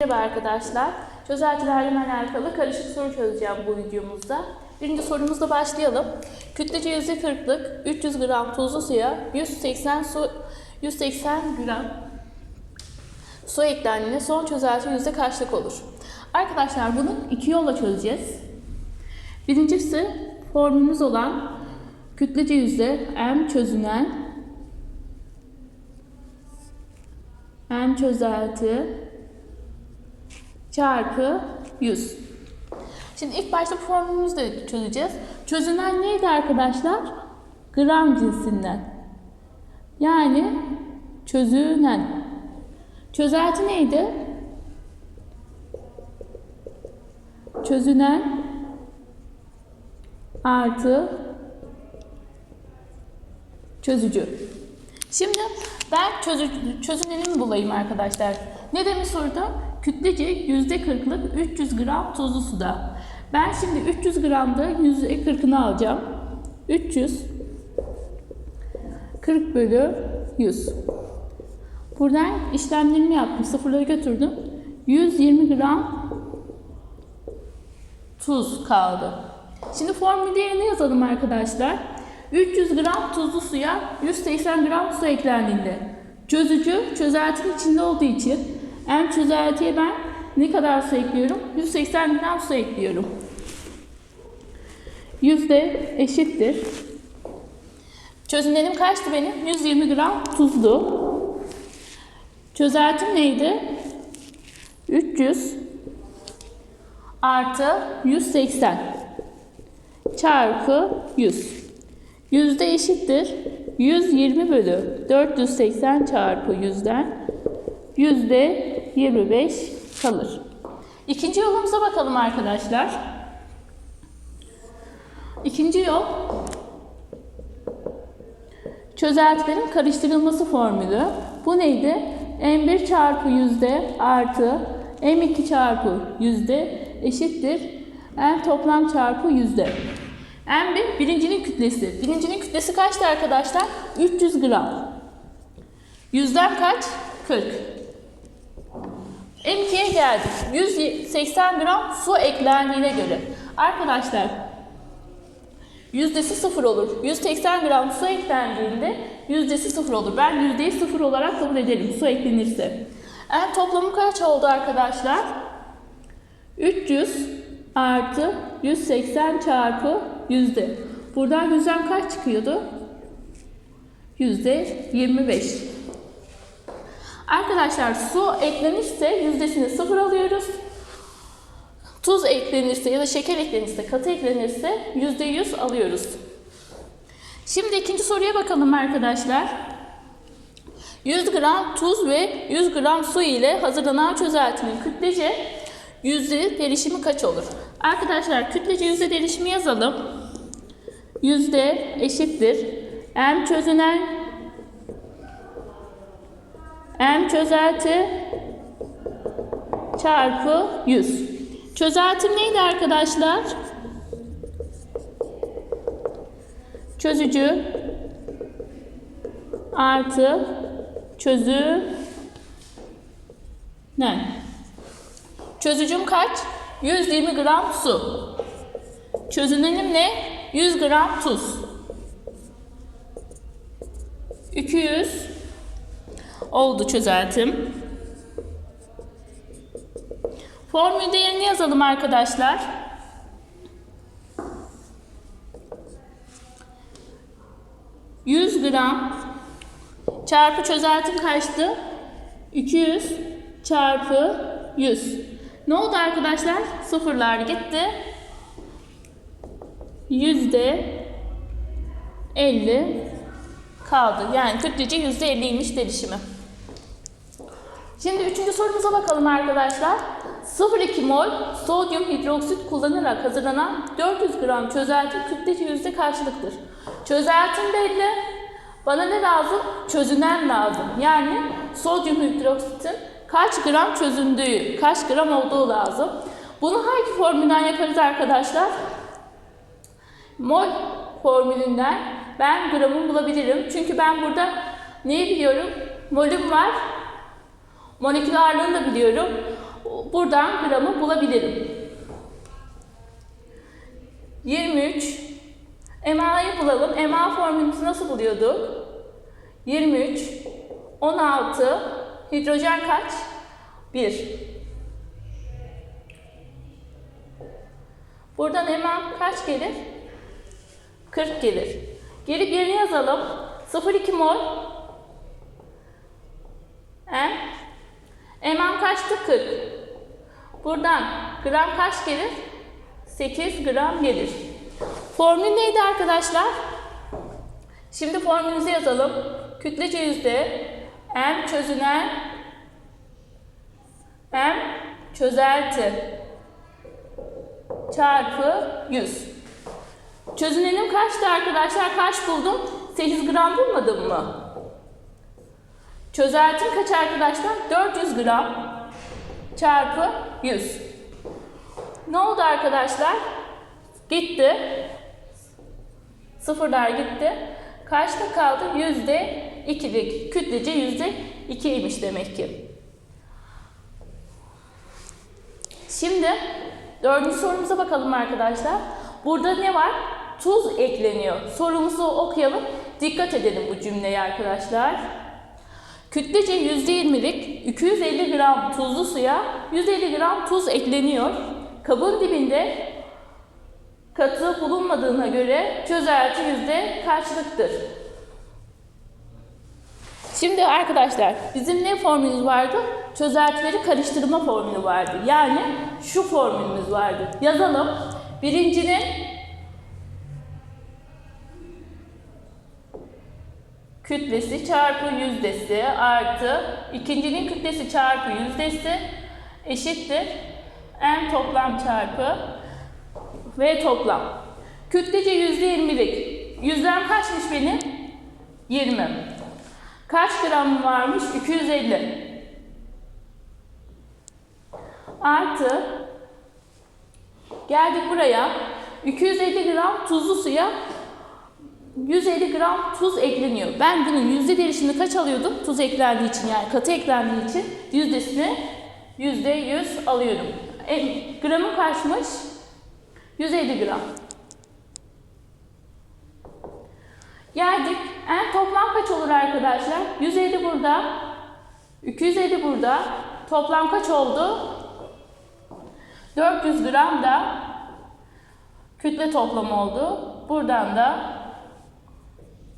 Merhaba arkadaşlar. Çözeltilerle alakalı karışık soru çözeceğim bu videomuzda. Birinci sorumuzla başlayalım. Kütlece %40'lık 300 gram tuzlu suya 180 su 180 gram su eklendiğinde son çözelti yüzde kaçlık olur? Arkadaşlar bunu iki yolla çözeceğiz. Birincisi formülümüz olan kütlece yüzde m çözünen m çözelti çarpı 100. Şimdi ilk başta formülümüzü de çözeceğiz. Çözünen neydi arkadaşlar? Gram cinsinden. Yani çözünen. Çözelti neydi? Çözünen artı çözücü. Şimdi ben çözü, çözünenimi bulayım arkadaşlar. Ne demiş soruda? Kütlece %40'lık 300 gram tuzlu suda. Ben şimdi 300 gramda %40'ını alacağım. 300 40 bölü 100. Buradan işlemlerimi yaptım. Sıfırları götürdüm. 120 gram tuz kaldı. Şimdi formül değerini yazalım arkadaşlar. 300 gram tuzlu suya 180 gram su eklendiğinde çözücü çözeltinin içinde olduğu için en çözeltiye ben ne kadar su ekliyorum? 180 gram su ekliyorum. Yüzde eşittir. Çözünenim kaçtı benim? 120 gram tuzlu. Çözeltim neydi? 300 artı 180 çarpı 100. Yüzde eşittir. 120 bölü 480 çarpı yüzden yüzde 25 kalır. İkinci yolumuza bakalım arkadaşlar. İkinci yol çözeltilerin karıştırılması formülü. Bu neydi? M1 çarpı yüzde artı M2 çarpı yüzde eşittir M toplam çarpı yüzde. M1 birincinin kütlesi. Birincinin kütlesi kaçtı arkadaşlar? 300 gram. Yüzden kaç? 40. M2'ye geldik. 180 gram su eklendiğine göre. Arkadaşlar yüzdesi sıfır olur. 180 gram su eklendiğinde yüzdesi sıfır olur. Ben yüzdeyi sıfır olarak kabul ederim su eklenirse. En toplamı kaç oldu arkadaşlar? 300 artı 180 çarpı yüzde. Buradan yüzden kaç çıkıyordu? Yüzde 25. Arkadaşlar su eklenirse yüzdesini sıfır alıyoruz. Tuz eklenirse ya da şeker eklenirse, katı eklenirse yüzde yüz alıyoruz. Şimdi ikinci soruya bakalım arkadaşlar. 100 gram tuz ve 100 gram su ile hazırlanan çözeltinin kütlece yüzde derişimi kaç olur? Arkadaşlar kütlece yüzde derişimi yazalım. Yüzde eşittir. M çözünen M çözelti çarpı 100. Çözeltim neydi arkadaşlar? Çözücü artı çözü ne? Çözücüm kaç? 120 gram su. Çözünenim ne? 100 gram tuz. 200 oldu çözeltim. Formül değerini yazalım arkadaşlar. Yüz gram çarpı çözeltim kaçtı? 200 çarpı 100. Ne oldu arkadaşlar? Sıfırlar gitti. Yüzde 50 kaldı. Yani kütlece yüzde 50'ymiş derişimi. Şimdi üçüncü sorumuza bakalım arkadaşlar. 0,2 mol sodyum hidroksit kullanarak hazırlanan 400 gram çözelti kütlece yüzde kaçlıktır? Çözeltim belli. Bana ne lazım? Çözünen lazım. Yani sodyum hidroksitin kaç gram çözündüğü, kaç gram olduğu lazım. Bunu hangi formülden yaparız arkadaşlar? Mol formülünden ben gramı bulabilirim. Çünkü ben burada neyi biliyorum? Molüm var. Molekül ağırlığını da biliyorum. buradan gramı bulabilirim. 23 MA'yı bulalım. MA formülümüzü nasıl buluyorduk? 23 16 hidrojen kaç? 1 Buradan MA kaç gelir? 40 gelir. Gelip yerine yazalım. 0,2 mol M. MA kaçtı? 40. Buradan gram kaç gelir? 8 gram gelir. Formül neydi arkadaşlar? Şimdi formülümüzü yazalım. Kütlece yüzde M çözünen M çözelti çarpı 100. Çözünenim kaçtı arkadaşlar? Kaç buldum? 8 gram bulmadım mı? Çözeltim kaç arkadaşlar? 400 gram çarpı 100. Ne oldu arkadaşlar? Gitti. Sıfırlar gitti. Kaçta kaldı? Yüzde ikilik. Kütlece yüzde ikiymiş demek ki. Şimdi dördüncü sorumuza bakalım arkadaşlar. Burada ne var? Tuz ekleniyor. Sorumuzu okuyalım. Dikkat edelim bu cümleye arkadaşlar. Kütlece %20'lik 250 gram tuzlu suya 150 gram tuz ekleniyor. Kabın dibinde katı bulunmadığına göre çözelti yüzde kaçlıktır? Şimdi arkadaşlar bizim ne formülümüz vardı? Çözeltileri karıştırma formülü vardı. Yani şu formülümüz vardı. Yazalım. Birincinin kütlesi çarpı yüzdesi artı ikincinin kütlesi çarpı yüzdesi eşittir n toplam çarpı v toplam. Kütlece yüzde yirmilik. Yüzden kaçmış benim? 20. Kaç gram varmış? 250. Artı geldik buraya. 250 gram tuzlu suya 150 gram tuz ekleniyor. Ben bunun yüzde değişimini kaç alıyordum? Tuz eklendiği için yani katı eklendiği için yüzdesini yüzde yüz alıyorum. E, gramı kaçmış? 150 gram. Geldik. En toplam kaç olur arkadaşlar? 150 burada. 250 burada. Toplam kaç oldu? 400 gram da kütle toplamı oldu. Buradan da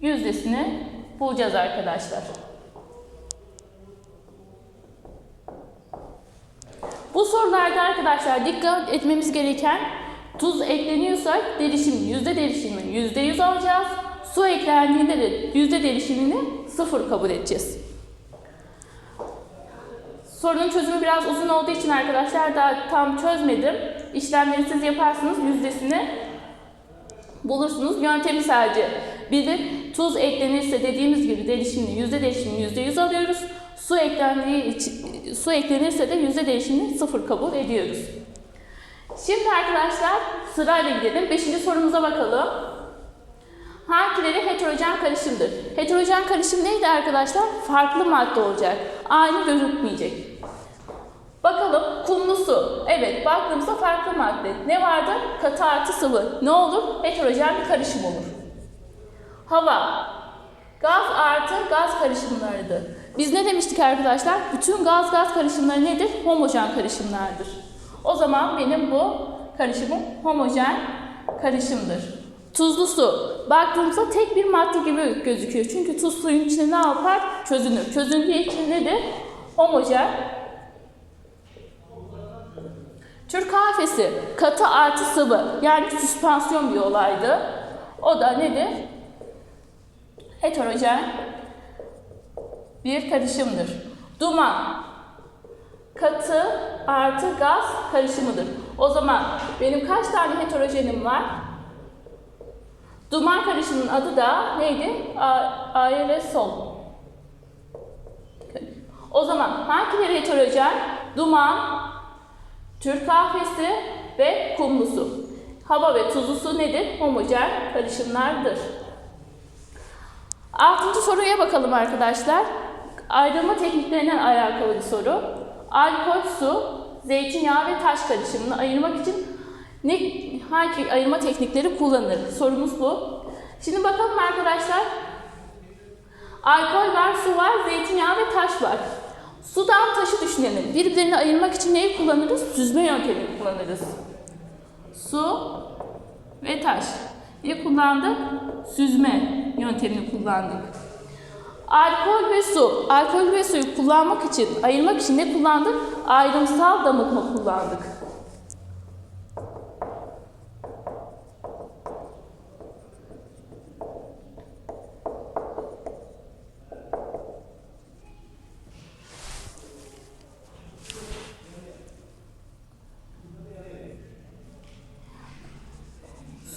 yüzdesini bulacağız arkadaşlar. Bu sorularda arkadaşlar dikkat etmemiz gereken tuz ekleniyorsa derişim, yüzde derişimini yüzde yüz alacağız. Su eklendiğinde de yüzde derişimini sıfır kabul edeceğiz. Sorunun çözümü biraz uzun olduğu için arkadaşlar daha tam çözmedim. İşlemleri siz yaparsınız yüzdesini bulursunuz. Yöntemi sadece bilin. Tuz eklenirse dediğimiz gibi derişimini, yüzde değişimini yüzde yüz alıyoruz. Su eklendiği su eklenirse de yüzde değişimini sıfır kabul ediyoruz. Şimdi arkadaşlar sırayla gidelim. Beşinci sorumuza bakalım. Hangileri heterojen karışımdır? Heterojen karışım neydi arkadaşlar? Farklı madde olacak. Aynı gözükmeyecek. Bakalım kumlu su. Evet baktığımızda farklı madde. Ne vardı? Katı artı sıvı. Ne olur? Heterojen bir karışım olur. Hava. Gaz artı gaz karışımlarıdır. Biz ne demiştik arkadaşlar? Bütün gaz gaz karışımları nedir? Homojen karışımlardır. O zaman benim bu karışımım homojen karışımdır. Tuzlu su. Baktığımızda tek bir madde gibi gözüküyor. Çünkü tuz suyun içine ne yapar? Çözünür. Çözündüğü için nedir? Homojen. Türk kahvesi. Katı artı sıvı. Yani süspansiyon bir olaydı. O da nedir? Heterojen bir karışımdır. Duman. Katı artı gaz karışımıdır. O zaman benim kaç tane heterojenim var? Duman karışımının adı da neydi? Aerosol. O zaman hangileri heterojen? Duman, Türk kahvesi ve kumlu su. Hava ve tuzlu su nedir? Homojen karışımlardır. Altıncı soruya bakalım arkadaşlar. Ayrılma tekniklerinden alakalı bir soru. Alkol su zeytinyağı ve taş karışımını ayırmak için ne hangi ayırma teknikleri kullanılır? Sorumuz bu. Şimdi bakalım arkadaşlar. Alkol var, su var, zeytinyağı ve taş var. Sudan taşı düşünelim. Birbirlerini ayırmak için neyi kullanırız? Süzme yöntemini kullanırız. Su ve taş. Ne kullandık? Süzme yöntemini kullandık. Alkol ve su. Alkol ve suyu kullanmak için, ayırmak için ne kullandık? Ayrımsal damıtma kullandık.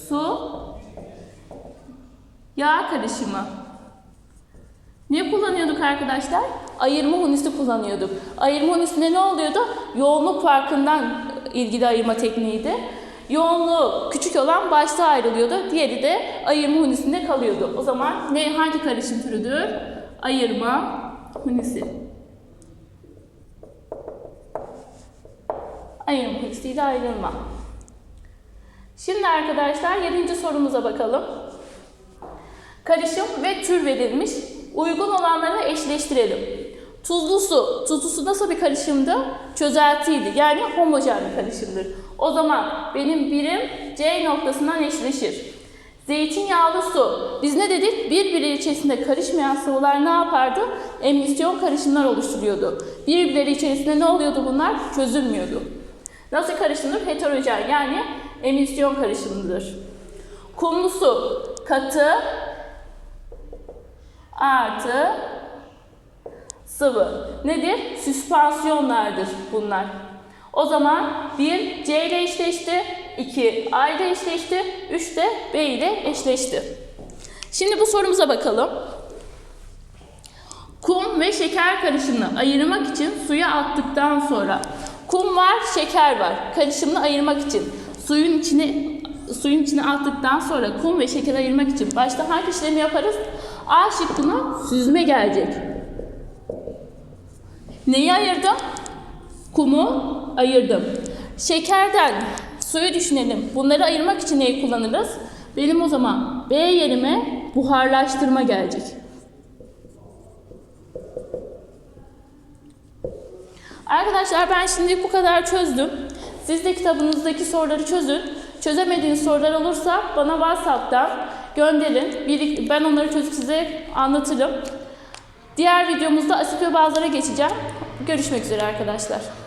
Su, yağ karışımı. Ne kullanıyorduk arkadaşlar? Ayırma hunisi kullanıyorduk. Ayırma hunisinde ne oluyordu? Yoğunluk farkından ilgili ayırma tekniğiydi. Yoğunluğu küçük olan başta ayrılıyordu. Diğeri de ayırma hunisinde kalıyordu. O zaman ne hangi karışım türüdür? Ayırma hunisi. Ayırma hunisiyle ayrılma. Şimdi arkadaşlar 7. sorumuza bakalım. Karışım ve tür verilmiş. Uygun olanları eşleştirelim. Tuzlu su. Tuzlu su nasıl bir karışımdı? Çözeltiydi. Yani homojen bir karışımdır. O zaman benim birim C noktasından eşleşir. Zeytinyağlı su. Biz ne dedik? Birbiri içerisinde karışmayan sıvılar ne yapardı? Emisyon karışımlar oluşturuyordu. Birbirleri içerisinde ne oluyordu bunlar? Çözülmüyordu. Nasıl karışımdır? Heterojen yani emisyon karışımıdır. Kumlu su katı artı sıvı. Nedir? Süspansiyonlardır bunlar. O zaman 1 C ile eşleşti, 2 A ile eşleşti, 3 de B ile eşleşti. Şimdi bu sorumuza bakalım. Kum ve şeker karışımını ayırmak için suya attıktan sonra kum var, şeker var. Karışımını ayırmak için suyun içine suyun içine attıktan sonra kum ve şeker ayırmak için başta hangi işlemi yaparız? A şıkkına süzme gelecek. Neyi ayırdım? Kumu ayırdım. Şekerden suyu düşünelim. Bunları ayırmak için neyi kullanırız? Benim o zaman B yerime buharlaştırma gelecek. Arkadaşlar ben şimdi bu kadar çözdüm. Siz de kitabınızdaki soruları çözün. Çözemediğiniz sorular olursa bana WhatsApp'tan gönderin. Ben onları çözüp size anlatırım. Diğer videomuzda asit ve bazlara geçeceğim. Görüşmek üzere arkadaşlar.